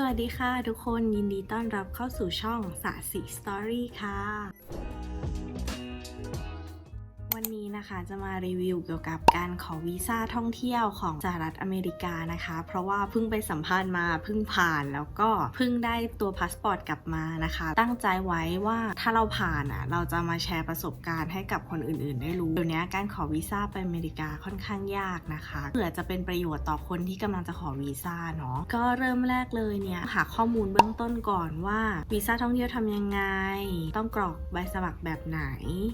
สวัสดีค่ะทุกคนยินดีต้อนรับเข้าสู่ช่องสาสีสตอรี่ค่ะ วันนี้นะคะจะมารีวิวเกี่ยวกับการขอวีซ่าท่องเที่ยวของสหรัฐอเมริกานะคะ เพราะว่าเพิ่งไปสัมภาษณ์มาเพิ่งผ่านแล้วก็เพิ่งได้ตัวพาสปอร์ตกลับมานะคะ ตั้งใจไว้ว่าถ้าเราผ่านอะเราจะมาแชร์ประสบการณ์ให้กับคนอื่นๆ ได้รู้เดี๋ยวนี้การขอวีซ่าไปอเมริกาค่อนข้างยากนะคะเผื่อจะเป็นประโยชน์ต่อคนที่กำลังจะขอวีซ่าเนาะก็เริ่มแรกเลยเนี่ยหาข้อมูลเบื้องต้นก่อนว่าวีซ่าท่องเที่ยวทำยังไง ต้องกรอกใบสมัครแบบไหน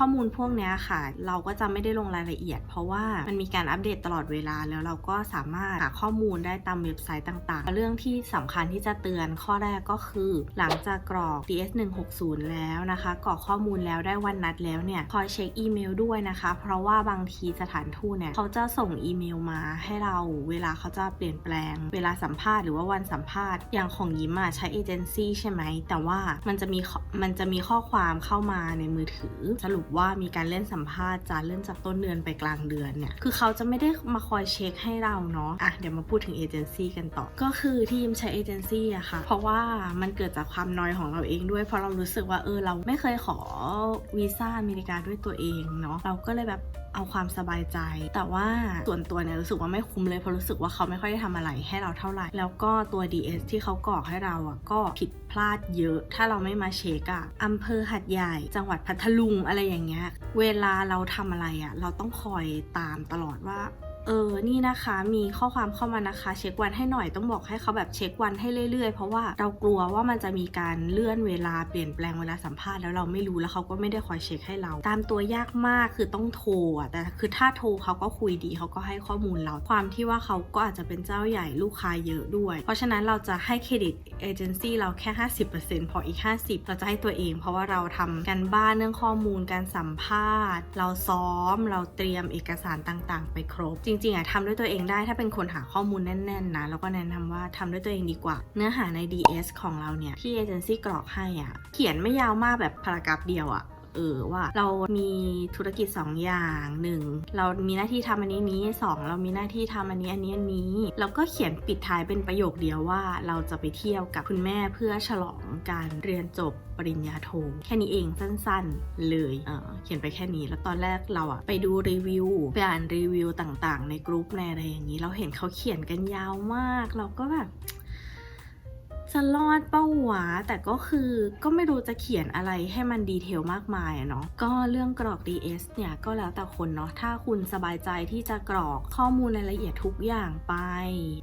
ข้อมูลพวกนี้ค่ะเราราก็จะไม่ได้ลงรายละเอียด เพราะว่ามันมีการอัปเดตตลอดเวลาแล้วเราก็สามารถหาข้อมูลได้ตามเว็บไซต์ต่างๆ เรื่องที่สำคัญที่จะเตือนข้อแรกก็คือ หลังจากกรอก DS 160แล้วนะคะกรอกข้อมูลแล้วได้วันนัดแล้วเนี่ยคอยเช็คอีเมลด้วยนะคะ เพราะว่าบางทีสถานทูตเนี่ยเขาจะส่งอีเมลมาให้เราเวลาเขาจะเปลี่ยนแปลง เวลาสัมภาษณ์หรือว่าวันสัมภาษณ์อย่างของยิ้มอะใช้เอเจนซี่ใช่ไหมแต่ว่ามันจะมีมันจะมีข้อความเข้ามาในมือถือ สรุปว่ามีการเล่นสัมภาษณ์จะเลื่อนจากต้นเดือนไปกลางเดือนเนี่ย คือเขาจะไม่ได้มาคอยเช็คให้เราเนาะ อะเดี๋ยวมาพูดถึงเอเจนซี่กันต่อ ก็คือที่ยิมใช้เอเจนซี่อะค่ะ เพราะว่ามันเกิดจากความน้อยของเราเองด้วย เพราะเรารู้สึกว่าเออเราไม่เคยขอวีซ่าอเมริกาด้วยตัวเองเนาะ เราก็เลยแบบ เอาความสบายใจ แต่ว่าส่วนตัวเนี่ยรู้สึกว่าไม่คุ้มเลยเพราะรู้สึกว่าเขาไม่ค่อยได้ทำอะไรให้เราเท่าไหร่ แล้วก็ตัว DS ที่เขากรอกให้เราอะก็ผิดพลาดเยอะ ถ้าเราไม่มาเช็คอะอำเภอหัดใหญ่ จังหวัดพัทลุงอะไรอย่างเงี้ย เวลาเราทำอะไรอะเราต้องคอยตามตลอดว่า เออ นี่นะคะ มีข้อความเข้ามานะคะ เช็ควันให้หน่อย ต้องบอกให้เขาแบบเช็ควันให้เรื่อยๆ เพราะว่าเรากลัวว่ามันจะมีการเลื่อนเวลาเปลี่ยนแปลงเวลาสัมภาษณ์แล้วเราไม่รู้แล้วเขาก็ไม่ได้คอยเช็คให้เรา ตามตัวยากมากคือต้องโทรอะ แต่คือถ้าโทรเขาก็คุยดีเขาก็ให้ข้อมูลเรา ความที่ว่าเขาก็อาจจะเป็นเจ้าใหญ่ลูกค้าเยอะด้วย เพราะฉะนั้นเราจะให้เครดิตเอเจนซี่เราแค่ 50%พออีก 50เราจะให้ตัวเอง เพราะว่าเราทำกันบ้านเรื่องข้อมูลการสัมภาษณ์ เราซ้อมเราเตรียมเอกสารต่าง ๆ ไปครบจริงริงๆอะทำด้วยตัวเองได้ถ้าเป็นคนหาข้อมูลแน่นๆนะแล้วก็แนะนำว่าทำด้วยตัวเองดีกว่า เนื้อหาใน DS ของเราเนี่ยที่เอเจนซี่กรอกให้อะเขียนไม่ยาวมากแบบพารากราฟเดียวอะ เออว่าเรามีธุรกิจ 2 อย่างหนึ่งเรามีหน้าที่ทำอันนี้นี้สองเรามีหน้าที่ทำอันนี้อันนี้อันนี้ แล้วก็เขียนปิดท้ายเป็นประโยคเดียวว่าเราจะไปเที่ยวกับคุณแม่เพื่อฉลองการเรียนจบปริญญาโทแค่นี้เองสั้นๆเลยเเขียนไปแค่นี้ แล้วตอนแรกเราอะไปดูรีวิวไปอ่านรีวิวต่างๆ ในกรุ๊ปในอะไรอย่างนี้ เราเห็นเขาเขียนกันยาวมาก เราก็แบบ จะรอดเป้าหวาแต่ก็คือก็ไม่รู้จะเขียนอะไรให้มันดีเทลมากมายอะเนาะก็เรื่องกรอก DS เนี่ยก็แล้วแต่คนเนาะถ้าคุณสบายใจที่จะกรอกข้อมูลรายละเอียดทุกอย่างไป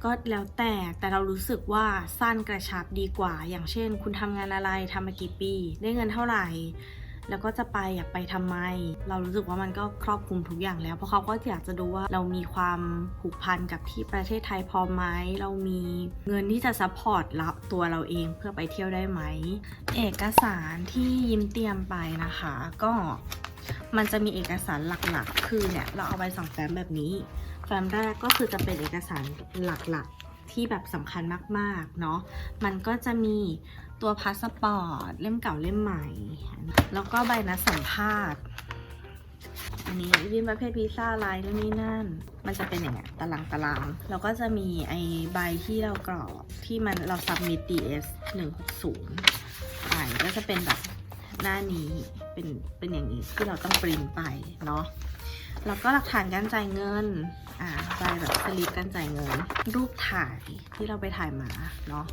ก็แล้วแต่แต่เรารู้สึกว่าสั้นกระชับดีกว่า อย่างเช่น คุณทำงานอะไรทำมากี่ปี ได้เงินเท่าไหร่ แล้วก็จะไปอยากไปทำไม เรารู้สึกว่ามันก็ครอบคลุมทุกอย่างแล้ว เพราะเขาก็อยากจะดูว่าเรามีความผูกพันกับที่ประเทศไทยพอไหมเรามีเงินที่จะซัพพอร์ตเราตัวเราเองเพื่อไปเที่ยวได้ไหม เอกสารที่ยิ้มเตรียมไปนะคะ ก็มันจะมีเอกสารหลักๆ คือเนี่ยเราเอาไปสองแฟ้มแบบนี้ แฟ้มแรกก็คือจะเป็นเอกสารหลักๆ ที่แบบสำคัญมากๆเนาะมันก็จะมีตัวพาสปอร์ตเล่มเก่าเล่มใหม่ แล้วก็ใบนัดสัมภาษณ์อันนี้วินประเภทวีซ่าลน์นู่นนี่นั่น มันจะเป็นอย่างเงี้ยตารางตารางแล้วก็จะมีไอใบที่เรากรอกที่มันเรา submit DS 160ไปก็จะเป็นแบบหน้านี้เป็นเป็นอย่างนี้ที่เราต้องปริ้นไปเนาะ แล้วก็หลักฐานการจ่ายเงิน อ่าใบแบบสลิปการจ่ายเงิน รูปถ่ายที่เราไปถ่ายมาเนาะ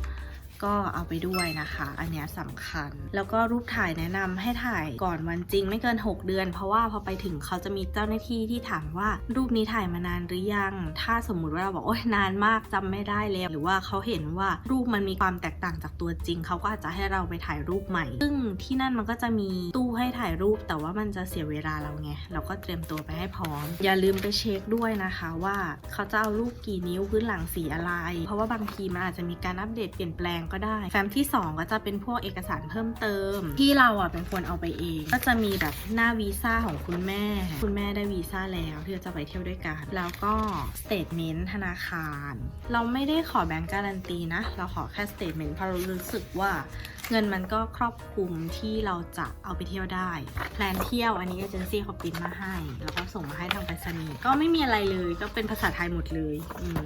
ก็เอาไปด้วยนะคะ อันนี้สำคัญ แล้วก็รูปถ่ายแนะนำให้ถ่ายก่อนวันจริงไม่เกิน 6 เดือน เพราะว่าพอไปถึงเขาจะมีเจ้าหน้าที่ที่ถามว่ารูปนี้ถ่ายมานานหรือยัง ถ้าสมมุติว่าเราบอกโอ๊ยนานมากจำไม่ได้แล้วหรือว่าเขาเห็นว่ารูปมันมีความแตกต่างจากตัวจริง เขาก็อาจจะให้เราไปถ่ายรูปใหม่ ซึ่งที่นั่นมันก็จะมีตู้ให้ถ่ายรูป แต่ว่ามันจะเสียเวลาเราไงเราก็เตรียมตัวไปให้พร้อม อย่าลืมไปเช็คด้วยนะคะว่าเขาจะเอารูปกี่นิ้วพื้นหลังสีอะไร เพราะว่าบางทีมันอาจจะมีการอัปเดตเปลี่ยนแปลงก็ได้ แฟ้มที่ 2 ก็จะเป็นพวกเอกสารเพิ่มเติม ที่เราอะเป็นคนเอาไปเอง ก็จะมีแบบหน้าวีซ่าของคุณแม่ คุณแม่ได้วีซ่าแล้วที่จะไปเที่ยวด้วยกัน แล้วก็สเตทเมนต์ธนาคาร เราไม่ได้ขอแบงก์การันตีนะ เราขอแค่สเตทเมนต์เพราะเรารู้สึกว่าเงินมันก็ครอบคลุมที่เราจะเอาไปเที่ยวได้ แพลนเที่ยวอันนี้เอเจนซี่เขาปริ้นมาให้ แล้วก็ส่งมาให้ทางไปรษณีย์ก็ไม่มีอะไรเลย ก็เป็นภาษาไทยหมดเลย อืม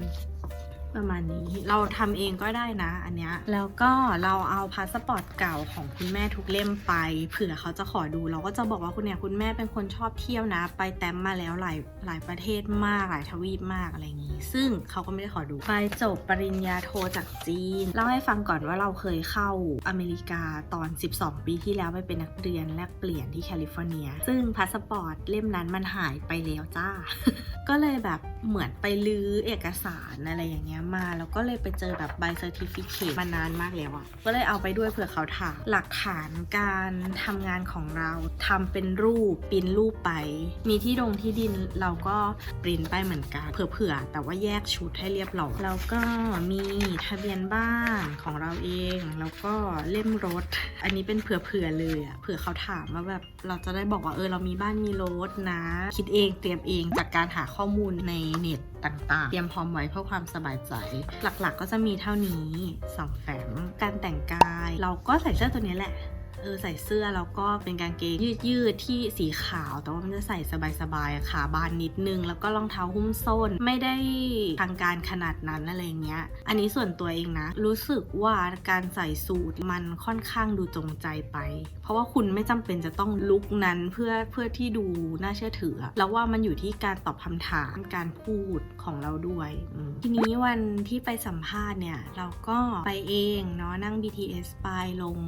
ประมาณนี้ เราทำเองก็ได้นะอันเนี้ย แล้วก็เราเอาพาสปอร์ตเก่าของคุณแม่ทุกเล่มไป เผื่อเขาจะขอดู เราก็จะบอกว่าคุณเนี่ยคุณแม่เป็นคนชอบเที่ยวนะ ไปแต้มมาแล้วหลายหลายประเทศมากหลายทวีปมากอะไรอย่างนี้ ซึ่งเขาก็ไม่ได้ขอดู ไปจบปริญญาโทจากจีน เล่าให้ฟังก่อนว่าเราเคยเข้าอเมริกาตอน 12 ปีที่แล้วไปเป็นนักเรียนแลกเปลี่ยนที่แคลิฟอร์เนีย ซึ่งพาสปอร์ตเล่มนั้นมันหายไปแล้วจ้า ก็เลยแบบเหมือนไปลื้อเอกสารอะไรอย่างเงี้ยมาแล้วก็เลยไปเจอแบบใบเซอร์ติฟิเคตมานานมากแล้วอะก็เลยเอาไปด้วยเผื่อเขาถามหลักฐานการทำงานของเราทำเป็นรูปปริ้นรูปไป มีที่ดงที่ดินเราก็ปริ้นไปเหมือนกันเผื่อๆแต่ว่าแยกชุดให้เรียบร้อยแล้วก็มีทะเบียนบ้านของเราเอง แล้วก็เล่มรถ อันนี้เป็นเผื่อๆเลยอะเผื่อเขาถามว่าแบบเราจะได้บอกว่าเออเรามีบ้านมีรถนะ คิดเองเตรียมเองจากการหาข้อมูลในเน็ตต่างๆ เตรียมพร้อมไว้เพื่อความสบายใจหลักๆก็จะมีเท่านี้สองแฟ้มการแต่งกาย เราก็ใส่เสื้อตัวนี้แหละ เออใส่เสื้อแล้วก็เป็นกางเกงยืดๆที่สีขาว แต่ว่ามันจะใส่สบายๆอะขาบานนิดนึง แล้วก็รองเท้าหุ้มส้นไม่ได้ทางการขนาดนั้นอะไรเงี้ย อันนี้ส่วนตัวเองนะ รู้สึกว่าการใส่สูทมันค่อนข้างดูจงใจไป เพราะว่าคุณไม่จำเป็นจะต้องลุกนั้นเพื่อเพื่อที่ดูน่าเชื่อถือ แล้วว่ามันอยู่ที่การตอบคำถามการพูดของเราด้วยทีนี้วันที่ไปสัมภาษณ์เนี่ย เราก็ไปเองเนาะนั่ง BTS ไปลง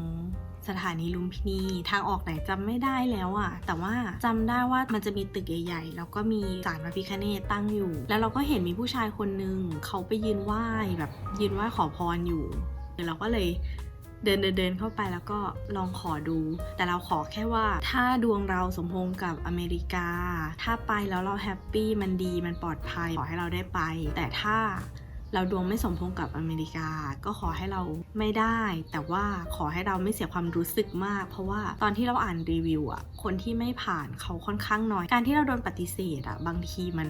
สถานีลุมพินีทางออกไหนจำไม่ได้แล้วอะแต่ว่าจำได้ว่ามันจะมีตึกใหญ่ๆแล้วก็มีศาลพระพิฆเนศตั้งอยู่ แล้วเราก็เห็นมีผู้ชายคนนึงเขาไปยืนไหว้แบบยืนไหว้ขอพรอยู่เดี๋ยวเราก็เลยเดินเดินเดินเข้าไปแล้วก็ลองขอดู แต่เราขอแค่ว่าถ้าดวงเราสมพงกับอเมริกา ถ้าไปแล้วเราแฮปปี้มันดีมันปลอดภัยขอให้เราได้ไป แต่ถ้า เราดวงไม่สมพงกับอเมริกา ก็ขอให้เราไม่ได้ แต่ว่าขอให้เราไม่เสียความรู้สึกมาก เพราะว่าตอนที่เราอ่านรีวิวอะคนที่ไม่ผ่านเขาค่อนข้างน้อย การที่เราโดนปฏิเสธอะบางทีมัน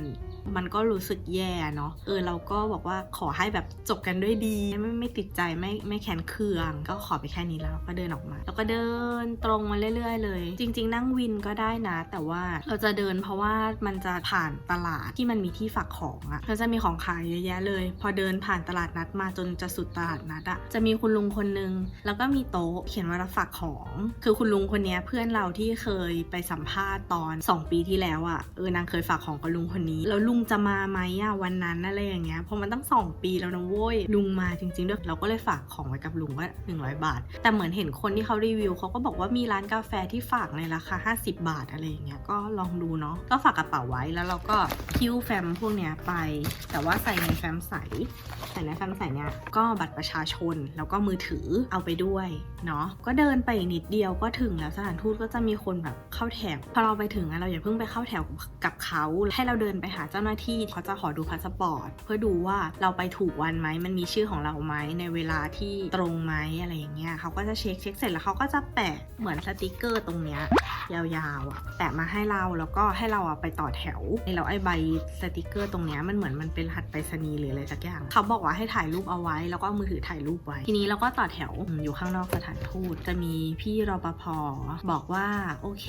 มันก็รู้สึกแย่เนาะเออเราก็บอกว่าขอให้แบบจบกันด้วยดี ไม่ไม่ติดใจไม่ไม่แค้นเคือง ก็ขอไปแค่นี้แล้วก็เดินออกมา แล้วก็เดินตรงมาเรื่อยๆ เลย จริง ๆ นั่งวินก็ได้นะ แต่ว่าเราจะเดินเพราะว่ามันจะผ่านตลาดที่มันมีที่ฝากของอะมันจะมีของขายเยอะแยะเลย พอเดินผ่านตลาดนัดมาจนจะสุดตลาดนัดอะจะมีคุณลุงคนนึง แล้วก็มีโต๊ะเขียนว่ารับฝากของ คือคุณลุงคนนี้เพื่อนเราที่เคยไปสัมภาษณ์ตอน 2 ปีที่แล้วอะเออนางเคยฝากของกับลุงคนนี้ แล้วลุงจะมาไหมอะวันนั้นอะไรอย่างเงี้ยเพราะมันตั้ง 2 ปีแล้วนะโว้ยลุงมาจริงๆด้วยเราก็เลยฝากของไว้กับลุงว่า100 บาท แต่เหมือนเห็นคนที่เขารีวิวเขาก็บอกว่ามีร้านกาแฟที่ฝากในราคา 50 บาทอะไรอย่างเงี้ยก็ลองดูเนาะก็ฝากกระเป๋าไว้แล้วเราก็คิ้วแฟ้มพวกเนี้ยไป แต่ว่าใส่ในแฟ้มใสแต่ในแฟ้มใส่เนี่ยก็บัตรประชาชนแล้วก็มือถือเอาไปด้วยเนาะก็เดินไปนิดเดียวก็ถึงแล้วสถานทูตก็จะมีคนแบบเข้าแถวพอเราไปถึงอะเราอย่าเพิ่งไปเข้าแถวกับเขาให้เราเดินไปหาเจ้าหน้าที่เขาจะขอดูพาสปอร์ตเพื่อดูว่าเราไปถูกวันไหมมันมีชื่อของเราไหมในเวลาที่ตรงไหมอะไรอย่างเงี้ยเขาก็จะเช็คเช็คเสร็จแล้วเขาก็จะแปะเหมือนสติกเกอร์ตรงเนี้ยยาวๆอะแปะมาให้เราแล้วก็ให้เราอะไปต่อแถวแล้วไอ้ใบสติกเกอร์ตรงเนี้ยมันเหมือนมันเป็นรหัสไปรษณีย์หรืออะไรสักอย่าง เขาบอกว่าให้ถ่ายรูปเอาไว้ แล้วก็เอามือถือถ่ายรูปไว้ ทีนี้เราก็ต่อแถวอยู่ข้างนอกสถานทูตจะมีพี่รปภบอกว่าโอเค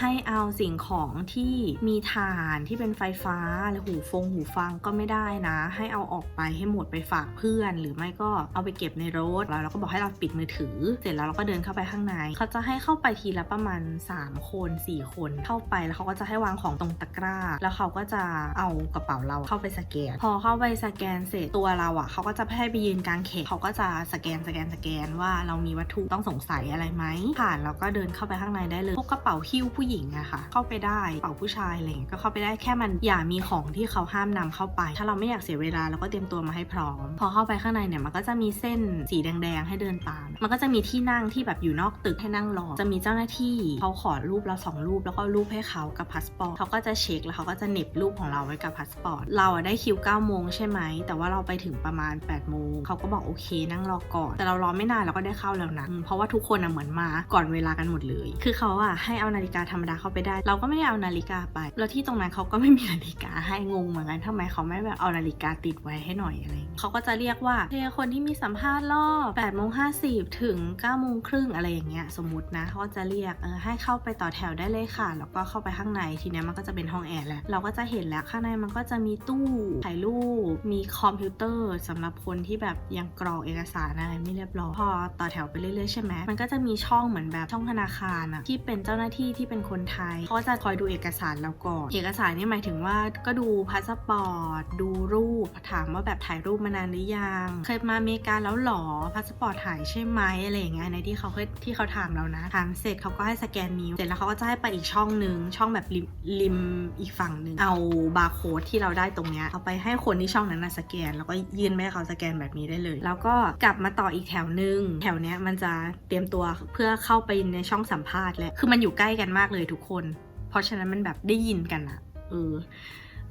ให้เอาสิ่งของที่มีถ่านที่เป็นไฟฟ้าหรือหูฟงหูฟังก็ไม่ได้นะ ให้เอาออกไปให้หมดไปฝากเพื่อน หรือไม่ก็เอาไปเก็บในรถแล้วเราก็บอกให้เราปิดมือถือ เสร็จแล้วเราก็เดินเข้าไปข้างใน เขาจะให้เข้าไปทีละประมาณ 3 คน 4 คนเข้าไปแล้วเขาก็จะให้วางของตรงตะกร้า แล้วเขาก็จะเอากระเป๋าเราเข้าไปสแกน พอเข้าไปสแกนเสร็จตัวเราอะเขาก็จะให้ไปยืนกลางเขตเขาก็จะสแกนสแกนสแกนว่าเรามีวัตถุต้องสงสัยอะไรไหมผ่านแล้วก็เดินเข้าไปข้างในได้เลยพวกกระเป๋าหิ้วผู้หญิงอะค่ะ เข้าไปได้กระเป๋าผู้ชายอะไรเงี้ยก็เข้าไปได้แค่มันอย่ามีของที่เขาห้ามนำเข้าไป ถ้าเราไม่อยากเสียเวลาเราก็เตรียมตัวมาให้พร้อม พอเข้าไปข้างในเนี่ยมันก็จะมีเส้นสีแดงๆให้เดินตาม มันก็จะมีที่นั่งที่แบบอยู่นอกตึกให้นั่งรอจะมีเจ้าหน้าที่เขาขอรูปเราสองรูปแล้วก็รูปให้เขากับพาสปอร์ตเขาก็จะเช็คแล้วเขาก็จะเหน็บรูปของเราไว้กับพาสปอร์ตเราอะได้คิว9โมงใช่ไหมแต่ว่าเราไปถึงประมาณ8โมงเขาก็บอกโอเคนั่งรอก่อน แต่เรารอไม่นานเราก็ได้เข้าแล้วนะอืมเพราะว่าทุกคนอะเหมือนมาก่อนเวลากันหมดเลย คือเขาอะให้เอานาฬิกาธรรมดาเข้าไปได้ เราก็ไม่ได้เอานาฬิกาไป แล้วที่ตรงนั้นเขาก็ไม่มีนาฬิกาให้งงเหมือนกันทำไมเขาไม่แบบเอานาฬิกาติดไว้ให้หน่อยอะไรอย่างเงี้ยเขาก็จะเรียกว่าเฮ้ยคนที่มีสัมภาษณ์รอบ8โมง50ถึง9โมงครึ่งอะไรอย่างเงี้ยสมมตินะเขาก็จะเรียกเออให้เข้าไปต่อแถวได้เลยค่ะ แล้วก็เข้าไปข้างในทีเนี้ยมันก็จะเป็นห้องแอร์แล้วเราก็จะเห็นแล้วข้างในมันก็จะมีตู้ถ่ายรูปมีคคอมพิวเตอร์สำหรับคนที่แบบยังกรอกเอกสารอะไรไม่เรียบร้อยพอต่อแถวไปเรื่อยๆใช่ไหมมันก็จะมีช่องเหมือนแบบช่องธนาคารอะที่เป็นเจ้าหน้าที่ที่เป็นคนไทยเขาจะคอยดูเอกสารเราก่อนเอกสารนี่หมายถึงว่าก็ดูพาสปอร์ตดูรูปถามว่าแบบถ่ายรูปมานานหรือยังเคยมาอเมริกาแล้วหรอพาสปอร์ตถ่ายใช่ไหมอะไรอย่างเงี้ยในที่เขาเคยที่เขาถามเรานะถามเสร็จเขาก็ให้สแกนนิ้วเสร็จแล้วเขาก็จะให้ไปอีกช่องหนึ่งช่องแบบริมริมอีกฝั่งหนึ่งเอาบาร์โค้ดที่เราได้ตรงเนี้ยเอาไปให้คนที่ช่องนั้นนะสแกน แล้วก็ยื่นไปให้เขาสแกนแบบนี้ได้เลย แล้วก็กลับมาต่ออีกแถวหนึ่งแถวเนี้ยมันจะเตรียมตัวเพื่อเข้าไปในช่องสัมภาษณ์แล้วคือมันอยู่ใกล้กันมากเลยทุกคน เพราะฉะนั้นมันแบบได้ยินกันอะเออ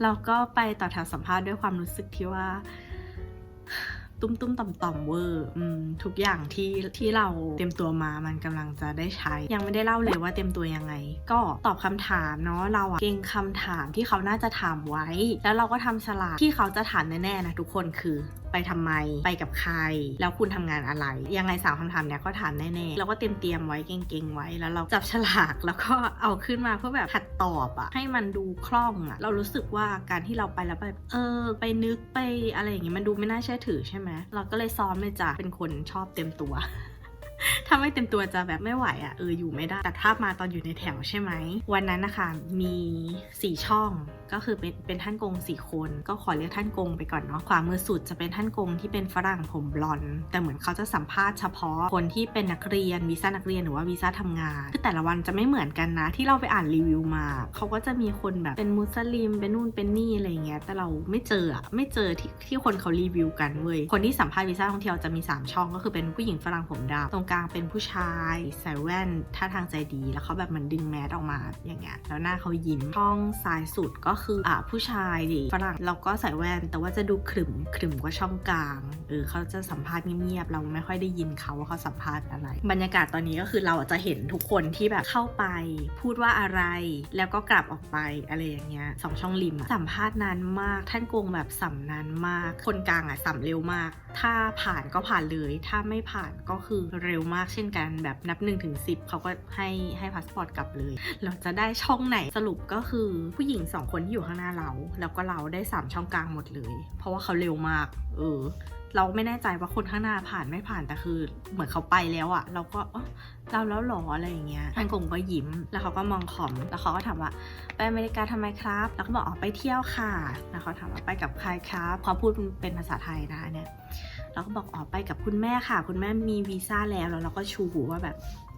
เราก็ไปต่อแถวสัมภาษณ์ด้วยความรู้สึกที่ว่า ตุ้มตุ้มต่อมต่อมๆเวอร์ทุกอย่างที่ที่เราเตรียมตัวมามันกำลังจะได้ใช้ ยังไม่ได้เล่าเลยว่าเตรียมตัวยังไง ก็ตอบคำถามเนาะเราอะเก่งคำถามที่เขาน่าจะถามไว้ แล้วเราก็ทำฉลากที่เขาจะถามแน่ๆนะทุกคนคือ ไปทำไม ไปกับใคร แล้วคุณทำงานอะไร ยังไงสาวคำถามเนี้ยก็ถามแน่ๆ แล้วก็เตรียมเตรียมไว้เก่งๆไว้ แล้วเราจับฉลากแล้วก็เอาขึ้นมาเพื่อแบบหัดตอบอะให้มันดูคล่องอะเรารู้สึกว่าการที่เราไปแล้วแบบเออ ไปนึกไปอะไรอย่างเงี้ยมันดูไม่น่าเชื่อถือใช่ไหมเราก็เลยซ้อมเลยจ้ะเป็นคนชอบเต็มตัว ถ้าไม่เต็มตัวจะแบบไม่ไหวอะ่ะเอออยู่ไม่ได้ แต่ภาพมาตอนอยู่ในแถวใช่ไหม วันนั้นนะคะมีสี่ช่องก็คือเป็นเป็นท่านกงสี่คน ก็ขอเรียกท่านกงไปก่อนเนาะขวามือสุดจะเป็นท่านกงที่เป็นฝรั่งผมบลอนด์แต่เหมือนเขาจะสัมภาษณ์เฉพาะคนที่เป็นนักเรียนวีซ่านักเรียนหรือว่าวีซ่าทำงานคือแต่ละวันจะไม่เหมือนกันนะ ที่เราไปอ่านรีวิวมาเขาก็จะมีคนแบบเป็นมุสลิมเป็นนู่นเป็นนี่อะไรอย่างเงี้ยแต่เราไม่เจออะไม่เจอที่ที่คนเขารีวิวกันเว้ยคนที่สัมภาษณ์วีซ่าท่องเที่ยวจะมีสามช่องก็คือเป็นผู้หญิงฝรั่งผมดำตรงกลางเป็นผู้ชายใส่แว่นท่าทางใจดี แล้วเขาแบบเหมือนดึงแมสออกมาอย่างเงี้ยแล้วหน้าเขายิ้มช่องซ้ายสุดก็คืออ่าผู้ชายดิฝรั่งเราก็ใส่แว่น แต่ว่าจะดูขรึมขรึมกว่าช่องกลางเออเขาจะสัมภาษณ์เงียบๆเราไม่ค่อยได้ยินเขาว่าเขาสัมภาษณ์อะไร บรรยากาศตอนนี้ก็คือเราจะเห็นทุกคนที่แบบเข้าไป พูดว่าอะไร แล้วก็กลับออกไปอะไรอย่างเงี้ยสองช่องริมสัมภาษณ์นานมาก ท่านโกงแบบสัมนานมาก คนกลางอะสัมเร็วมาก ถ้าผ่านก็ผ่านเลย ถ้าไม่ผ่านก็คือเร็วมากเช่นกัน แบบนับ1นถึงสิเขาก็ให้ให้พาสปอร์ตกลับเลย เราจะได้ช่องไหนสรุปก็คือผู้หญิงสองคนที่อยู่ข้างหน้าเรา แล้วก็เราได้สามช่องกลางหมดเลย เพราะว่าเขาเร็วมาก เออ เราไม่แน่ใจว่าคนข้างหน้าผ่านไม่ผ่านแต่คือ เหมือนเขาไปแล้วอะเราก็เราแล้วหรออะไรอย่างเงี้ยท่านกงก็ยิ้มแล้วเขาก็มองขอมแล้วเขาก็ถามว่าไปอเมริกาทำไมครับ แล้วก็บอกออกไปเที่ยวค่ะแล้วเขาถามว่าไปกับใครครับเขาพูดเป็นภาษาไทยนะเนี่ยเราก็บอกออกไปกับคุณแม่ค่ะ คุณแม่มีวีซ่าแล้วแล้วเราก็ชูหูว่าแบบ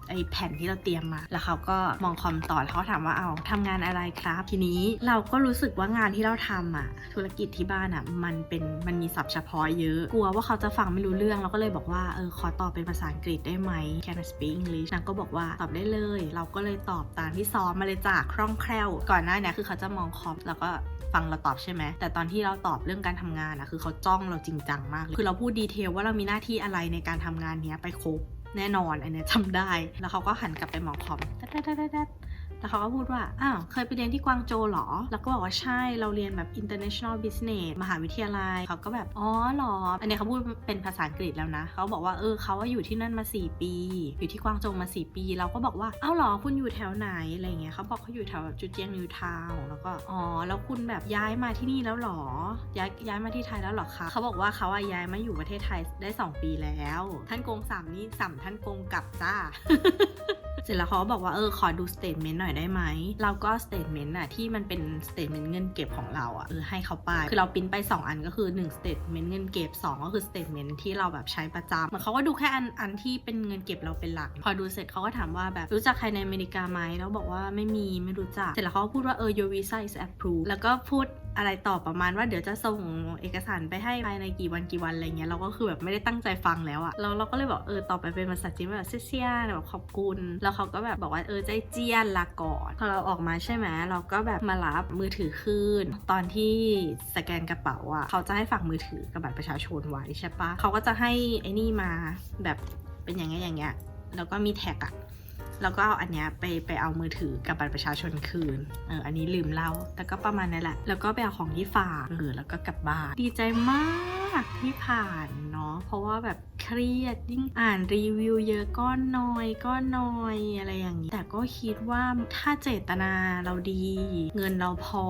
ไอ้แผ่นที่เราเตรียมมา แล้วเขาก็มองคอมต่อแล้วเขาถามว่าเอาทำงานอะไรครับ ทีนี้เราก็รู้สึกว่างานที่เราทำอะ ธุรกิจที่บ้านอะมันเป็นมันมีศัพท์เฉพาะเยอะ กลัวว่าเขาจะฟังไม่รู้เรื่องเราก็เลยบอกว่าเออขอตอบเป็นภาษาอังกฤษได้ไหม Can I speak English นางก็บอกว่าตอบได้เลย เราก็เลยตอบตามที่ซ้อมมาเลยจ้ะคล่องแคล่ว ก่อนหน้านี้คือเขาจะมองคอมแล้วก็ฟังเราตอบใช่ไหม แต่ตอนที่เราตอบเรื่องการทำงานอะคือเขาจ้องเราจริงจังมากเลยคือเราพูดดีเทลว่าเรามีหน้าที่อะไรในการทำงานเนี้ยไปครบ แน่นอนอันเนี้ยจำได้ แล้วเขาก็หันกลับไปมองคอม แล้วเขาก็พูดว่า อ้าว เคยไปเรียนที่กวางโจหรอ แล้วก็บอกว่าใช่ เราเรียนแบบ international business มหาวิทยาลัย เขาก็แบบ อ๋อหรอ อันนี้เขาพูดเป็นภาษาอังกฤษแล้วนะ เขาบอกว่า เออเขาว่าอยู่ที่นั่นมา 4 ปี อยู่ที่กวางโจมา 4 ปี เราก็บอกว่า เอ้าหรอ คุณอยู่แถวไหน อะไรเงี้ย เขาบอกเขาอยู่แถวจุดเจียงนิวทาวน์แล้วก็ อ๋อ แล้วคุณแบบย้ายมาที่นี่แล้วหรอ ย้ายย้ายมาที่ไทยแล้วหรอคะ เขาบอกว่าเขาอะย้ายมาอยู่ประเทศไทยได้ 2 ปีแล้ว ท่านโกงสามนี่สัมท่านโกงกลับจ้า เสร็จแล้วเขาก็บอกว่าเออขอดูสเตทเมนต์หน่อยได้ไหม เราก็สเตทเมนต์อะที่มันเป็นสเตทเมนต์เงินเก็บของเราอะเออให้เขาไป คือเราปิ้นไป 2 อันก็คือ1สเตทเมนต์เงินเก็บ 2 ก็คือสเตทเมนต์ที่เราแบบใช้ประจำเหมือนเขาก็ดูแค่อันอันที่เป็นเงินเก็บเราเป็นหลัก พอดูเสร็จเขาก็ถามว่าแบบรู้จักใครในอเมริกาไหมแล้วบอกว่าไม่มีไม่รู้จัก เสร็จแล้วเขาก็พูดว่าเออ your visa is approved แล้วก็พูด อะไรตอบประมาณว่าเดี๋ยวจะส่งเอกสารไปให้ภายในกี่วันกี่วันอะไรเงี้ยเราก็คือแบบไม่ได้ตั้งใจฟังแล้วอะเราเราก็เลยบอกเออตอบไปเป็นภาษาจีนแบบเซียๆแบบขอบคุณ แล้วเขาก็แบบบอกว่าเออใจเจียนลาก่อนพอเราออกมาใช่ไหมเราก็แบบมารับมือถือคืนตอนที่สแกนกระเป๋าอะเขาจะให้ฝากมือถือกับบัตรประชาชนไว้ใช่ปะเขาก็จะให้ไอ้นี่มาแบบเป็นอย่างเงี้ยอย่างเงี้ยแล้วก็มีแท็กอะ แล้วก็เอาอันเนี้ยไปไปเอามือถือกับบัตรประชาชนคืนเอออันนี้ลืมเล่า แต่ก็ประมาณนั้นแหละ แล้วก็ไปเอาของที่ฝากเออแล้วก็กลับบ้านดีใจมากที่ผ่านเนาะเพราะว่าแบบ เครียด ยิ่งอ่านรีวิวเยอะก็น้อยก็น้อยอะไรอย่างนี้ แต่ก็คิดว่าถ้าเจตนาเราดี เงินเราพอ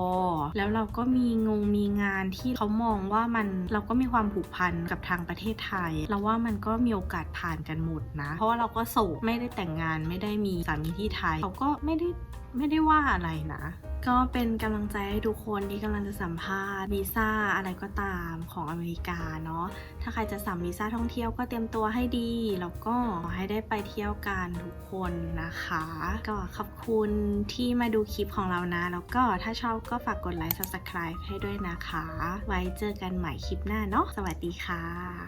แล้วเราก็มีงงมีงานที่เขามองว่ามันเราก็มีความผูกพันกับทางประเทศไทย เราว่ามันก็มีโอกาสผ่านกันหมดนะ เพราะว่าเราก็โสดไม่ได้แต่งงานไม่ได้มีสามีที่ไทยเขาก็ไม่ได้ไม่ได้ว่าอะไรนะ ก็เป็นกำลังใจให้ทุกคนที่กำลังจะสัมภาษณ์วีซ่าอะไรก็ตามของอเมริกาเนาะถ้าใครจะสัมวีซ่าท่องเที่ยวก็เตรียมตัวให้ดี แล้วก็ขอให้ได้ไปเที่ยวกันทุกคนนะคะ ก็ขอบคุณที่มาดูคลิปของเรานะ แล้วก็ถ้าชอบก็ฝากกดไลค์ subscribe ให้ด้วยนะคะ ไว้เจอกันใหม่คลิปหน้าเนาะสวัสดีค่ะ